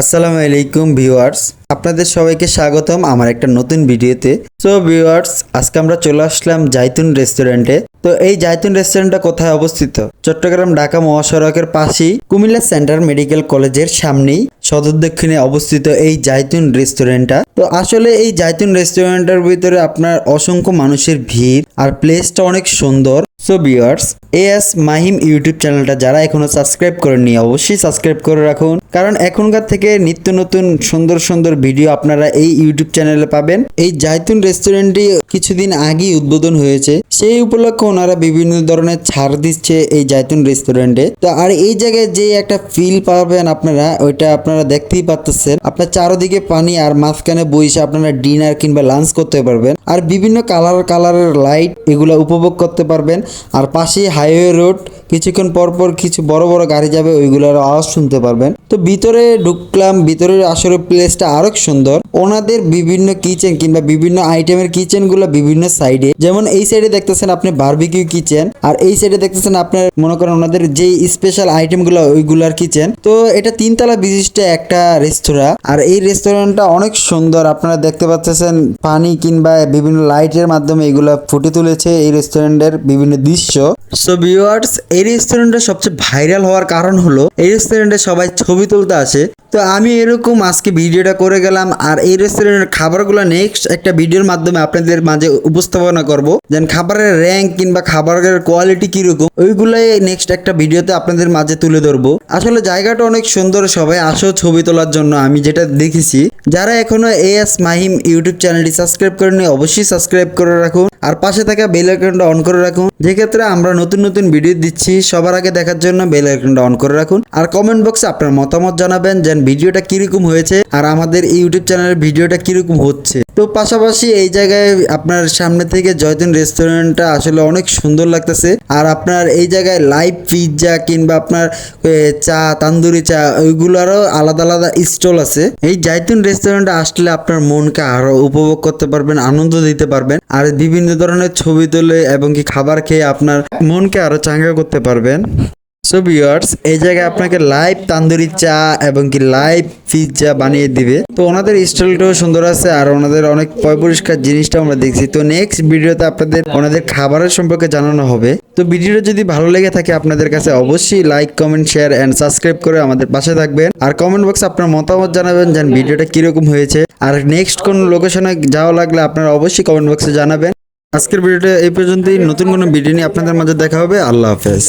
আসসালামু আলাইকুম ভিউয়ার্স, আপনাদের সবাইকে স্বাগতম আমার একটা নতুন ভিডিওতে। সো ভিউয়ার্স, আজকে আমরা চলে আসলাম জাইতুন রেস্টুরেন্টে। তো এই জাইতুন রেস্টুরেন্টটা কোথায় অবস্থিত? চট্টগ্রাম ঢাকা মহাসড়কের পাশেই কুমিল্লা সেন্টার মেডিকেল কলেজের সামনেই সদর দক্ষিণে অবস্থিত এই জাইতুন রেস্টুরেন্টটা। তো আসলে এই জাইতুন রেস্টুরেন্টের ভিতরে আপনার অসংখ্য মানুষের ভিড় আর প্লেসটা অনেক সুন্দর। So viewers S Mahim YouTube চ্যানেলটা যারা এখনও সাবস্ক্রাইব করেননি, অবশ্যই সাবস্ক্রাইব করে রাখুন। কারণ এখনকার থেকে নিত্য নতুন, সুন্দর সুন্দর ভিডিও আপনারা এই ইউটিউব চ্যানেলে পাবেন। এই জাইতুন রেস্টুরেন্টটি কিছুদিন আগেই উদ্বোধন হয়েছে। সেই উপলক্ষে ওনারা বিভিন্ন ধরনের ছাড় দিচ্ছে এই জাইতুন রেস্টুরেন্টে তো আর এই জায়গায় যে একটা ফিল পাবেন আপনারা, ওইটা আপনারা দেখতেই পাচ্ছেন আপনার চারোদিকে পানি আর মাঝখানে বসে আপনারা ডিনার কিংবা লাঞ্চ করতে পারবেন। আর বিভিন্ন কালার কালারের লাইট এগুলো উপভোগ করতে পারবেন। আর পাশে হাইওয়ে রোড, কিছুক্ষণ পর পর কিছু বড় বড় গাড়ি যাবে, ওইগুলোর আওয়াজ শুনতে পারবেন। তো ভিতরে ঢুকলাম, ভিতরের আসলে প্লেসটা আরও সুন্দর। ওনাদের বিভিন্ন কিচেন কিংবা বিভিন্ন আইটেমের কিচেনগুলো বিভিন্ন সাইডে যেমন এই সাইডে দেখতেছেন আপনি বারবিকিউ কিচেন আর এই সাইডে দেখতেছেন আপনার মনে করেন ওনাদের যে স্পেশাল আইটেমগুলো ওইগুলার কিচেন তো এটা তিনতলা বিশিষ্ট একটা রেস্তোরাঁ আর এই রেস্টুরেন্টটা অনেক সুন্দর, আপনারা দেখতে পাচ্ছেন, পানি কিংবা বিভিন্ন লাইটের মাধ্যমে এগুলো ফুটে তুলেছে এই রেস্টুরেন্টের বিভিন্ন দৃশ্য। সো ভিউয়ার্স এই রেস্টুরেন্টটা সবচেয়ে ভাইরাল হওয়ার কারণ হলো, এই রেস্টুরেন্টে সবাই ছবি তুলতে আসে। তো আমি এরকম আজকে ভিডিওটা করে গেলাম, আর এই রেস্টুরেন্টের খাবারগুলো নেক্সট একটা ভিডিওর মাধ্যমে আপনাদের মাঝে উপস্থাপনা করব। যেন খাবারের র্যাঙ্ক কিংবা খাবারের কোয়ালিটি কীরকম, ওইগুলাই নেক্সট একটা ভিডিওতে আপনাদের মাঝে তুলে ধরবো। আসলে জায়গাটা অনেক সুন্দর সবাই আসো ছবি তোলার জন্য, আমি যেটা দেখেছি। যারা এখনও এএস মাহিম ইউটিউব চ্যানেলটি সাবস্ক্রাইব করেনি অবশ্যই সাবস্ক্রাইব করে রাখুন, আর পাশে থাকা বেল আইকনটা অন করে রাখুন। যে ক্ষেত্রে আমরা নতুন নতুন ভিডিও দিচ্ছি, সবার আগে দেখার জন্য বেল আইকনটা অন করে রাখুন, আর কমেন্ট বক্সে আপনার মতামত জানাবেন, যেন ভিডিওটা কীরকম হয়েছে আর আমাদের ইউটিউব চ্যানেলের ভিডিওটা কীরকম হচ্ছে। তো পাশাপাশি এই জায়গায় আপনার সামনে থেকে জয়তুন রেস্টুরেন্টটা আসলে অনেক সুন্দর লাগতেছে। আর আপনার এই জায়গায় লাইভ পিৎজা কিংবা আপনার চা, তান্দুরি চা, ওইগুলোরও আলাদা আলাদা স্টল আছে। এই জাইতুন রেস্টুরেন্টে আসলে আপনার মনকে আরও উপভোগ করতে পারবেন, আনন্দ দিতে পারবেন আর বিভিন্ন ধরনের ছবি তুলে এবং কি খাবার খেয়ে আপনার মনকে আরও চাঙ্গা করতে পারবেন। সো ভিউয়ার্স এই জায়গায় আপনাকে লাইভ তান্দুরি চা এবং কি লাইভ পিৎজা বানিয়ে দিবে। তো ওনাদের স্টাইলটাও সুন্দর আছে আর ওনাদের অনেক পরিষ্কার জিনিসটা আমরা দেখছি। তো নেক্সট ভিডিওতে আপনাদের ওনাদের খাবারের সম্পর্কে জানানো হবে। তো ভিডিওটা যদি ভালো লেগে থাকে আপনাদের কাছে, অবশ্যই like comment share and subscribe করে আমাদের পাশে থাকবেন। আর কমেন্ট বক্সে আপনার মতামত জানাবেন যেন ভিডিওটা কীরকম হয়েছে। আর নেক্সট কোন লোকেশনে যাওয়া লাগলে আপনারা অবশ্যই কমেন্ট বক্সে জানাবেন। আজকের ভিডিওটা এই পর্যন্তই। নতুন কোনো ভিডিও নিয়ে আপনাদের মাঝে দেখা হবে। আল্লাহ হাফেজ।